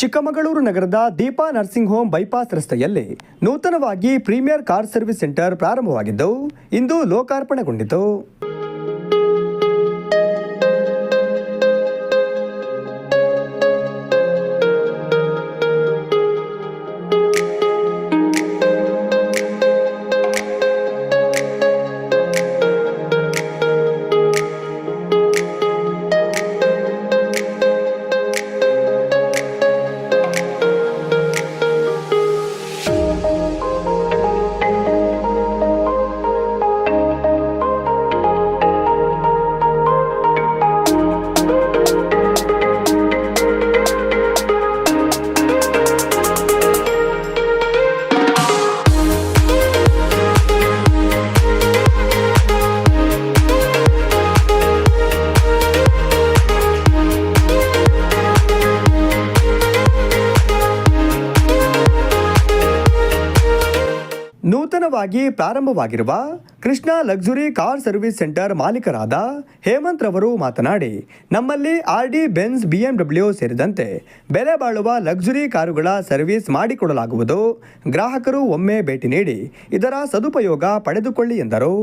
ಚಿಕ್ಕಮಗಳೂರು ನಗರದ Deepa nursing home bypass ರಸ್ತೆಯಲ್ಲಿ ನೂತನವಾಗಿ ಪ್ರೀಮಿಯರ್ ಕಾರ್ ಸರ್ವಿಸ್ ಸೆಂಟರ್ ಪ್ರಾರಂಭವಾಗಿದ್ದು ಇಂದು ಲೋಕಾರ್ಪಣೆಗೊಂಡಿತು. ನೂತನವಾಗಿ ಪ್ರಾರಂಭವಾಗಿರುವ Krishna luxury car service centre ಮಾಲೀಕರಾದ Hemant ರವರು ಮಾತನಾಡಿ, ನಮ್ಮಲ್ಲಿ ಆರ್ ಡಿ, ಬೆನ್ಸ್ ಬಿಎಂಡಬ್ಲ್ಯೂ ಸೇರಿದಂತೆ ಬೆಲೆ ಬಾಳುವ ಲಕ್ಸುರಿ ಕಾರುಗಳ ಸರ್ವಿಸ್ ಮಾಡಿಕೊಡಲಾಗುವುದು. ಗ್ರಾಹಕರು ಒಮ್ಮೆ ಭೇಟಿ ನೀಡಿ, ಇದರ ಸದುಪಯೋಗ ಪಡೆದುಕೊಳ್ಳಿ ಎಂದರು.